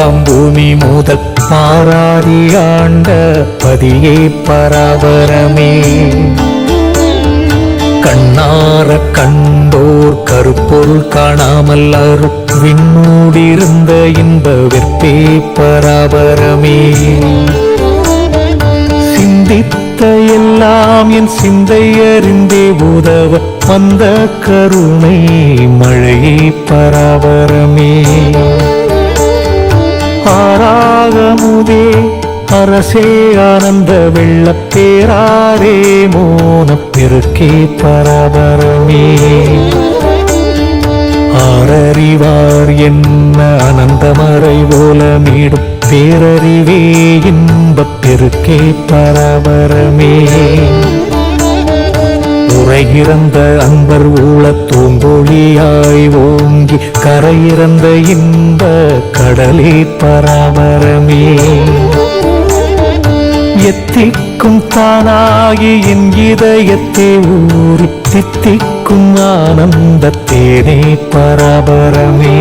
பரந்தருளம் பூமி முதல் மாறாதி ஆண்ட பதியே பராபரமே. கண்ணார கண்டோர் கருப்பொருள் காணாமல் அரு விண்ணூடிருந்த இன்ப வெற்பே பராபரமே. சிந்தித்த எல்லாம் என் சிந்தையறிந்தே உதவ வந்த கருணை மழையே பராபரமே. ஆராகமுதே அரசே ஆனந்த வெள்ளப்பேராரே மோனப் பெருக்கே பராபரமே. ஆரறிவார் என்ன அனந்தமறை போல போலமிடும் பேரறிவே இன்பப் பெருக்கே பரபரமே. கரையிறந்த அன்பர் ஊழ தூங்கொழியாய் ஓங்கி கரையிறந்த இன்ப கடலே பராபரமே. எத்திக்கும் தானாகி என் இதயத்தை ஊறி தித்திக்கும் ஆனந்த தேனே பராபரமே.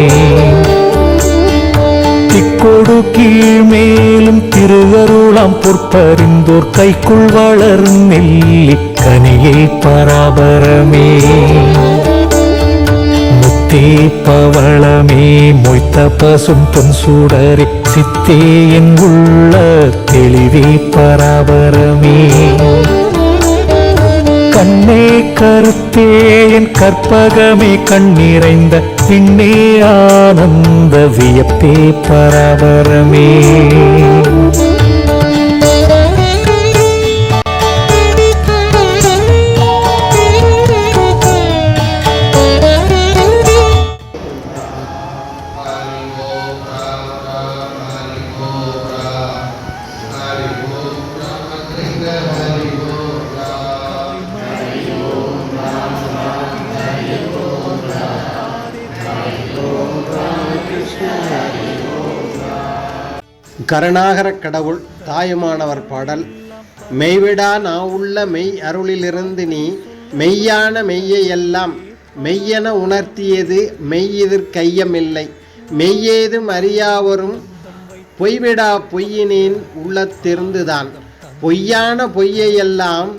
திக்கொடு கீழ் மேலும் திருவருளாம் பொற்பறிந்தோர் கைக்குள் வளர் நெல்லி கனியை பராபரமே. முத்தே பவளமே மொய்த்த பசும் பொன் சூடரே. சித்தே என் உள்ள தெளிவே பராபரமே. கண்ணே கருத்தே என் கற்பகமே கண்ணிறைந்த பின்னே ஆனந்த வியப்பே பராபரமே. கருணாகர கடவுள் தாயுமானவர் பாடல். மெய்விடா நான் உள்ள மெய் அருளிலிருந்து நீ மெய்யான மெய்யை எல்லாம் மெய்யென உணர்த்தியது மெய்யெதிர் கையமில்லை. மெய்யேதும் அறியாவரும் பொய்விடா பொய்யினேன் உள்ளத்திருந்துதான் பொய்யான பொய்யையெல்லாம்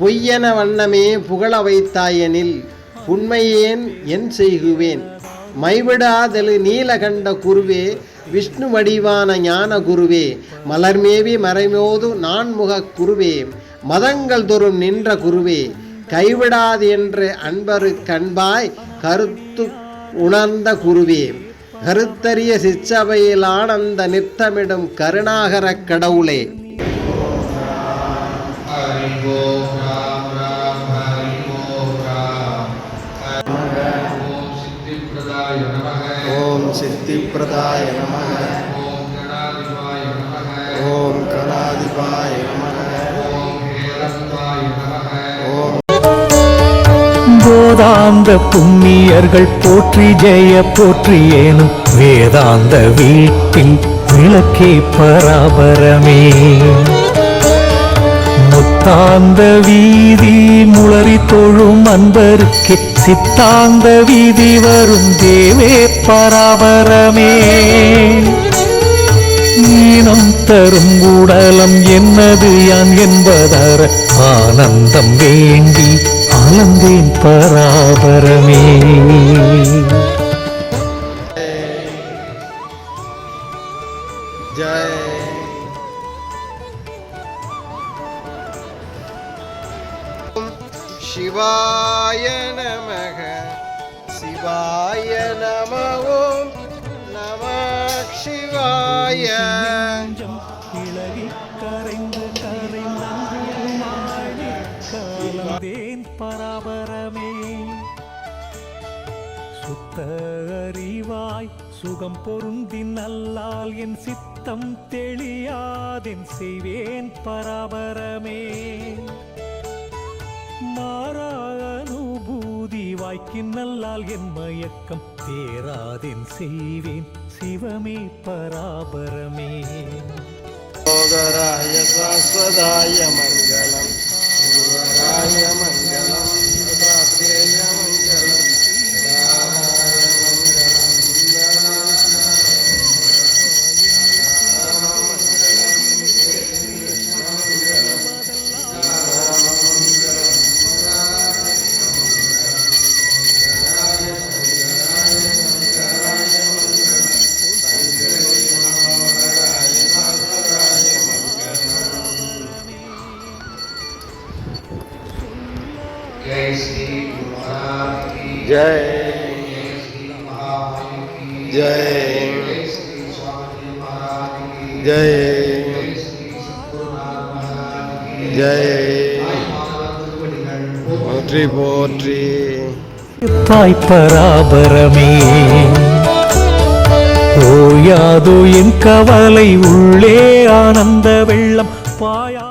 பொய்யென வண்ணமே புகழ வைத்தாயெனில் உண்மையேன் என் செய்குவேன். மைவிடாதலு நீலகண்ட குருவே விஷ்ணு வடிவான ஞான குருவே மலர்மேவி மறைமோது நான்முக குருவே மதங்கள் தோறும் நின்ற குருவே கைவிடாது என்று அன்பரு கண்பாய் கருத்து உணர்ந்த குருவே கருத்தறிய சிச்சபையில் ஆனந்த நித்தமிடும் கருணாகரக் கடவுளே. ஓம் சித்திப்பிரதாய நம ஓம் நம போதாந்த புண்ணியர்கள் போற்றி ஜெய போற்றி ஏனும் வேதாந்த வீட்டின் விளக்கே பராபரமே. முத்தாந்த வீதி முளறி தொழும் அன்பருக்கு சித்தாந்த வீதி வரும் தேவே பராபரமே. ஈனம் தரும் உடலம் என்னது யான் என்பதற ஆனந்தம் வேண்டி அலந்தேன் பராபரமே. சிவாய நமக. சிவாய நம ஓம் நம சிவாய. இளகி கரைந்து கரைந்தே பராபரமே. சுத்த அறிவாய் சுகம் பொருந்தி நல்லால் என் சித்தம் தெளியாதென் செய்வேன் பராபரமே. மாறா அனுபூதி வாய்க்கின் என் மயக்கம் தேராதென் செய்வேன். சிவமே பராபரமே. சாஸ்வதாய மனு જય જય જય જય போற்றி போற்றி தாய் பராபரமே. ஓயாதோ என் கவலை உள்ளே ஆனந்த வெள்ளம் பாயா